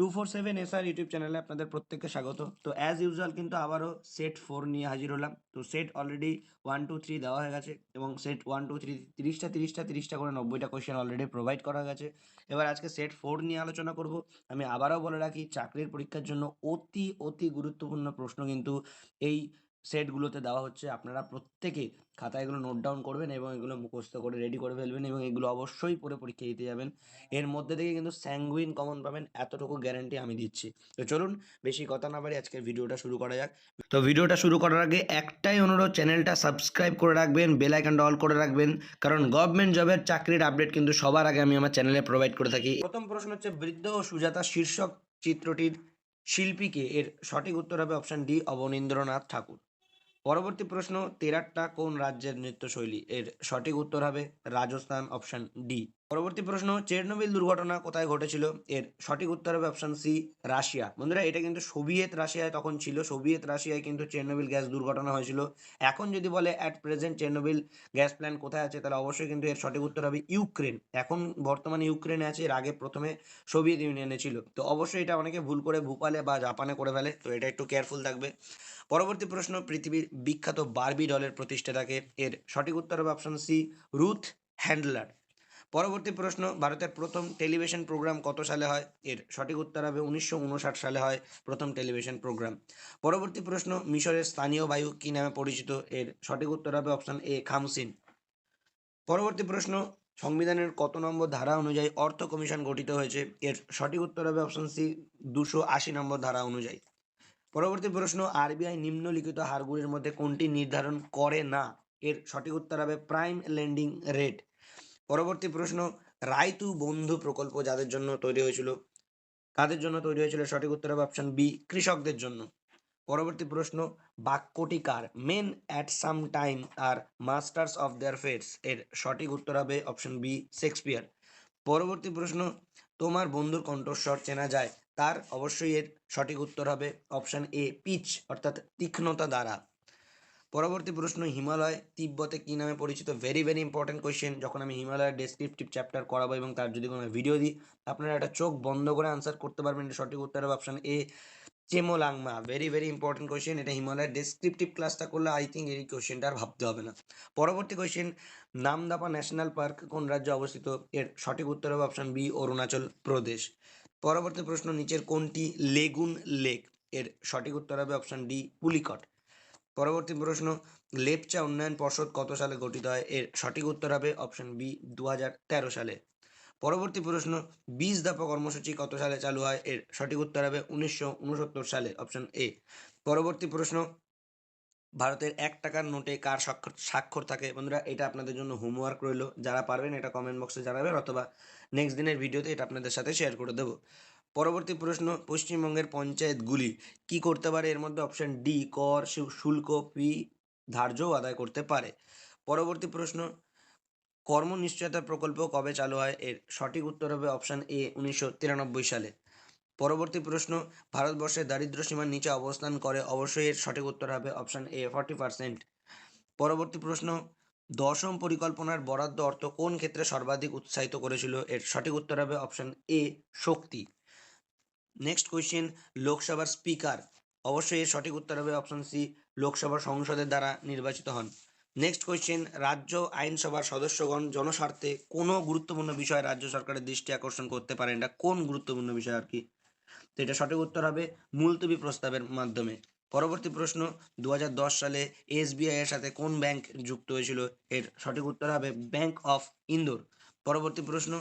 Two four seven SR YouTube চ্যানেলে আপনাদের প্রত্যেককে স্বাগত। তো অ্যাজ ইউজুয়াল কিন্তু আবারও সেট ফোর নিয়ে হাজির হলাম। তো set already one two three দেওয়া হয়ে গেছে এবং সেট ওয়ান টু থ্রি তিরিশটা তিরিশটা তিরিশটা করে নব্বইটা কোয়েশ্চেন অলরেডি প্রোভাইড করা গেছে। এবার আজকে সেট ফোর নিয়ে আলোচনা করব। আমি আবারও বলে রাখি, চাকরির পরীক্ষার জন্য অতি অতি গুরুত্বপূর্ণ প্রশ্ন কিন্তু এই সেটগুলোতে দেওয়া হচ্ছে। আপনারা প্রত্যেকে খাতায় এগুলো নোট ডাউন করবেন এবং এগুলো মুখস্থ করে রেডি করে ফেলবেন এবং এগুলো অবশ্যই পরে পরীক্ষা দিতে যাবেন। এর মধ্যে থেকে কিন্তু স্যাঙ্গুইন কমন পাবেন, এতটুকু গ্যারান্টি আমি দিচ্ছি। তো চলুন, বেশি কথা না বাড়ি আজকের ভিডিওটা শুরু করা যাক। তো ভিডিওটা শুরু করার আগে একটাই অনুরোধ চ্যানেলটা সাবস্ক্রাইব করে রাখবেন বেল আইকনটা অল করে রাখবেন। কারণ গভর্নমেন্ট জবের চাকরির আপডেট কিন্তু সবার আগে আমি আমার চ্যানেলে প্রোভাইড করে থাকি। প্রথম প্রশ্ন হচ্ছে, বৃদ্ধ ও সুজাতা শীর্ষক চিত্রটির শিল্পীকে এর সঠিক উত্তর হবে অপশন ডি অবনীন্দ্রনাথ ঠাকুর। পরবর্তী প্রশ্ন তেরাট্টা কোন রাজ্যের নৃত্যশৈলী? এর সঠিক উত্তর হবে রাজস্থান অপশন ডি পরবর্তী প্রশ্ন, চেরনোবিল দুর্ঘটনা কোথায় ঘটেছিল? এর সঠিক উত্তর হবে অপশন সি রাশিয়া। বন্ধুরা, এটা কিন্তু সোভিয়েত রাশিয়ায় তখন ছিল। সোভিয়েত রাশিয়ায় কিন্তু চেরনোবিল গ্যাস দুর্ঘটনা হয়েছিল। এখন যদি বলে at present Chernobyl gas plant কোথায় আছে, তাহলে অবশ্যই কিন্তু এর সঠিক উত্তর হবে ইউক্রেন। এখন বর্তমানে ইউক্রেনে আছে, এর আগে প্রথমে সোভিয়েত ইউনিয়নে ছিল। তো অবশ্যই এটা অনেকে ভুল করে ভূপালে বা জাপানে করে ফেলে, তো এটা একটু কেয়ারফুল থাকবে। পরবর্তী প্রশ্ন, পৃথিবীর বিখ্যাত বারবি দলের প্রতিষ্ঠাতাকে এর সঠিক উত্তর হবে অপশন সি রুথ হ্যান্ডলার পরবর্তী প্রশ্ন, ভারতের প্রথম টেলিভিশন প্রোগ্রাম কত সালে হয়? এর সঠিক উত্তর হবে উনিশশো উনষাট সালে হয় প্রথম টেলিভিশন প্রোগ্রাম। পরবর্তী প্রশ্ন, মিশরের স্থানীয় বায়ু কী নামে পরিচিত? এর সঠিক উত্তর হবে অপশন এ, খামসিন। পরবর্তী প্রশ্ন, সংবিধানের কত নম্বর ধারা অনুযায়ী অর্থ কমিশন গঠিত হয়েছে? এর সঠিক উত্তর হবে অপশন সি, দুশো আশি নম্বর ধারা অনুযায়ী। পরবর্তী প্রশ্ন, আরবিআই নিম্নলিখিত হারগুলির মধ্যে কোনটি নির্ধারণ করে না? এর সঠিক উত্তর হবে প্রাইম লেন্ডিং রেট। পরবর্তী প্রশ্ন রায়তু বন্ধু প্রকল্প যাদের জন্য তৈরি হয়েছিল? কাদের জন্য তৈরি হয়েছিল? সঠিক উত্তর হবে অপশন বি কৃষকদের জন্য। পরবর্তী প্রশ্ন, বাক্যটি কার? Men at some time are masters of their fates এর সঠিক উত্তর হবে অপশন বি শেক্সপিয়ার পরবর্তী প্রশ্ন, তোমার বন্ধুর কণ্ঠস্বর চেনা যায়? তার অবশ্যই এর সঠিক উত্তর হবে অপশন এ পিচ অর্থাৎ তীক্ষ্ণতা দ্বারা। পরবর্তী প্রশ্ন, হিমালয় তিব্বতে কী নামে পরিচিত? ভেরি ভেরি ইম্পর্টেন্ট কোয়েশ্চেন যখন আমি হিমালয়ের ডেসক্রিপটিভ চ্যাপ্টার করাবো এবং তার যদি কোনো ভিডিও দিই, আপনারা একটা চোখ বন্ধ করে আনসার করতে পারবেন। এটা সঠিক উত্তর হবে option A Chomolungma. Very very important question এটা হিমালয়ের ডেসক্রিপটিভ ক্লাসটা করলে আই থিঙ্ক এই কোয়েশ্চেনটা আর ভাবতে হবে না। পরবর্তী কোয়েশ্চেন নামদাপা ন্যাশনাল পার্ক কোন রাজ্যে অবস্থিত? এর সঠিক উত্তর হবে অপশন বি অরুণাচল প্রদেশ। পরবর্তী প্রশ্ন, নিচের কোনটি লেগুন লেক এর সঠিক উত্তর হবে অপশন ডি পুলিকট। পরবর্তী প্রশ্ন, লেপচা উন্নয়ন পর্ষদ কত সালে গঠিত হয়? এর সঠিক উত্তর হবে অপশন বি দু হাজার তেরো সালে। পরবর্তী প্রশ্ন বীজ দফা কর্মসূচি কত সালে চালু হয়? এর সঠিক উত্তর হবে উনিশশো উনসত্তর সালে অপশন এ পরবর্তী প্রশ্ন, ভারতের এক টাকার নোটে কার স্বাক্ষর স্বাক্ষর থাকে? বন্ধুরা, এটা আপনাদের জন্য হোমওয়ার্ক রইল। যারা পারবেন এটা কমেন্ট বক্সে জানাবেন, অথবা নেক্সট দিনের ভিডিওতে এটা আপনাদের সাথে শেয়ার করে দেবো। পরবর্তী প্রশ্ন, পশ্চিমবঙ্গের পঞ্চায়েতগুলি কি করতে পারে? এর মধ্যে অপশন ডি কর শুল্ক ফি ধার্যও আদায় করতে পারে। পরবর্তী প্রশ্ন কর্ম নিশ্চয়তা প্রকল্প কবে চালু হয়? এর সঠিক উত্তর হবে অপশন এ উনিশশো তিরানব্বই সালে। পরবর্তী প্রশ্ন ভারতবর্ষে দারিদ্র সীমার নিচে অবস্থান করে অবশ্যই এর সঠিক উত্তর হবে অপশন এ ফর্টি পার্সেন্ট পরবর্তী প্রশ্ন, দশম পরিকল্পনার বরাদ্দ অর্থ কোন ক্ষেত্রে সর্বাধিক উৎসাহিত করেছিল? এর সঠিক উত্তর হবে option A Shakti. Next question লোকসভার স্পিকার অবশ্যই এর সঠিক উত্তর হবে অপশন সি লোকসভা সংসদের দ্বারা নির্বাচিত হন। নেক্সট কোয়েশ্চেন রাজ্য আইনসভার সদস্যগণ জনস্বার্থে কোনো গুরুত্বপূর্ণ বিষয় রাজ্য সরকারের দৃষ্টি আকর্ষণ করতে পারেন এটা কোন গুরুত্বপূর্ণ বিষয় আর কি? তো এটা সঠিক উত্তর হবে মুলতবি প্রস্তাবের মাধ্যমে। পরবর্তী প্রশ্ন দু হাজার দশ সালে এসবিআই এর সাথে কোন ব্যাংক যুক্ত হয়েছিল? এর সঠিক উত্তর হবে ব্যাংক অফ ইন্দোর পরবর্তী প্রশ্ন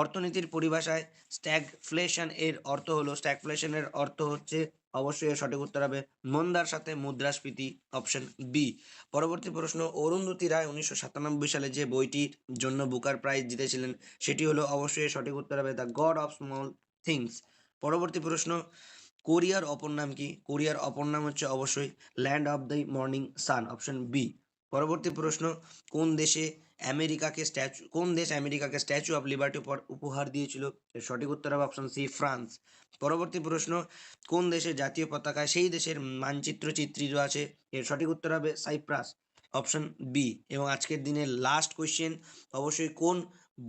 অর্থনীতির পরিভাষায় স্ট্যাগফ্লেশন এর অর্থ হলো স্ট্যাগফ্লেশনের অর্থ হচ্ছে, অবশ্যই সঠিক উত্তর হবে মন্দার সাথে মুদ্রাস্ফীতি অপশন বি পরবর্তী প্রশ্ন, অরুন্ধতী রায় উনিশশো সাতানব্বই সালে যে বইটির জন্য বুকার প্রাইজ জিতেছিলেন, সেটি হলো, অবশ্যই সঠিক উত্তর হবে the God of small things পরবর্তী প্রশ্ন, কোরিয়ার অপর নাম কি? কোরিয়ার অপর নাম হচ্ছে, অবশ্যই land of the morning sun option B পরবর্তী প্রশ্ন, কোন দেশে আমেরিকাকে স্ট্যাচু, কোন দেশ আমেরিকাকে স্ট্যাচু অফ লিবার্টি উপহার দিয়েছিল? সঠিক উত্তর হবে অপশন সি ফ্রান্স। পরবর্তী প্রশ্ন, কোন দেশের জাতীয় পতাকায় সেই দেশের মানচিত্র চিত্রিত আছে এর সঠিক উত্তর হবে সাইপ্রাস। অপশন বি এবং আজকের দিনের লাস্ট কোয়েশ্চেন অবশ্যই কোন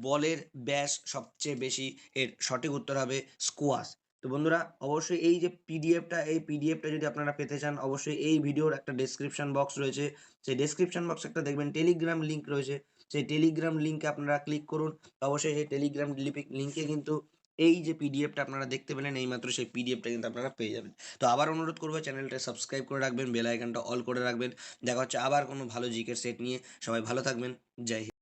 বলের ব্যাস সবচেয়ে বেশি? এর সঠিক উত্তর হবে স্কোয়াশ তো বন্ধুরা, অবশ্যই এই যে পিডিএফটা এই পিডিএফটা যদি আপনারা পেতে চান, অবশ্যই এই ভিডিওর একটা ডেসক্রিপশন বক্স রয়েছে। সেই ডেসক্রিপশন বক্স একটা দেখবেন টেলিগ্রাম লিঙ্ক রয়েছে। সেই টেলিগ্রাম লিঙ্কে আপনারা ক্লিক করুন, অবশ্যই সেই টেলিগ্রাম লিঙ্কে কিন্তু এই যে পিডিএফটা আপনারা দেখতে পেলেন, এইমাত্র সেই পিডিএফটা কিন্তু আপনারা পেয়ে যাবেন। তো আবার অনুরোধ করব চ্যানেলটা সাবস্ক্রাইব করে রাখবেন বেল আইকনটা অল করে রাখবেন। দেখা হচ্ছে আবার কোনো ভালো জিকের সেট নিয়ে। সবাই ভালো থাকবেন। জয় হিন্দ।